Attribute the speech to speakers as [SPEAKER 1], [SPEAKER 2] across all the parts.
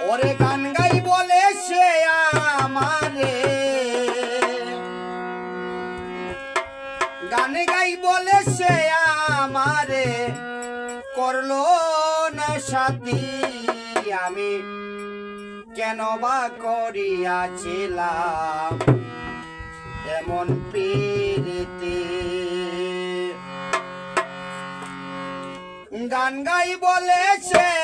[SPEAKER 1] ওরে গান গাই বলে সে আমারে। গান গাই বলে সে আমারে। করল না সাথী আমি কেন বা করিয়াছিলাম এমন পীড়িতে গান গাই বলেছে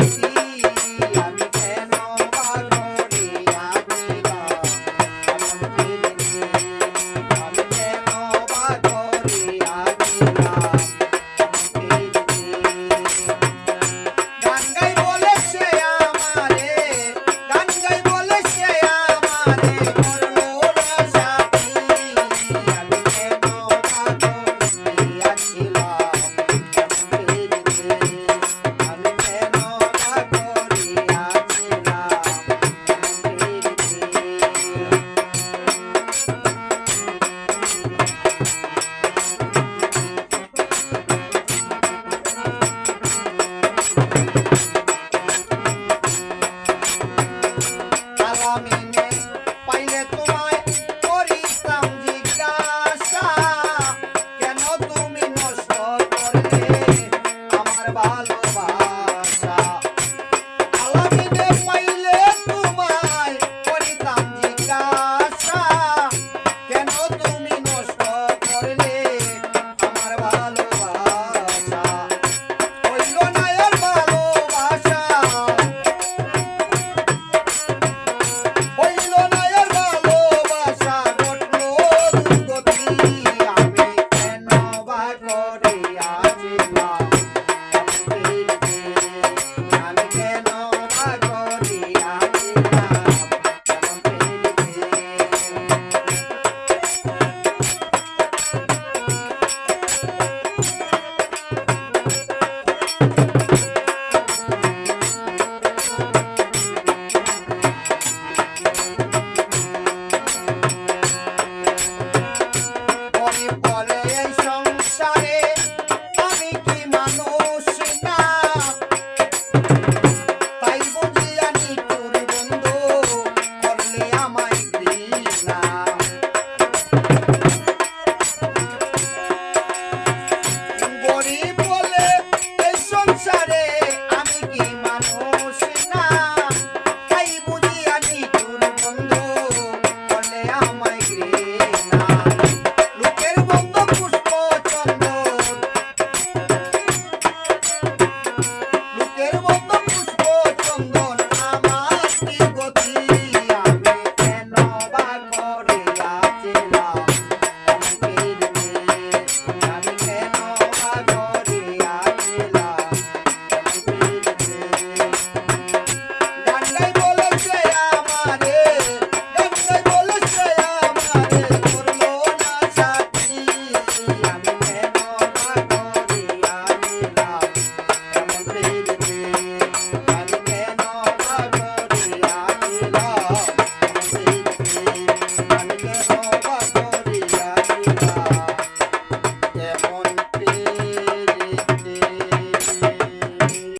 [SPEAKER 1] রে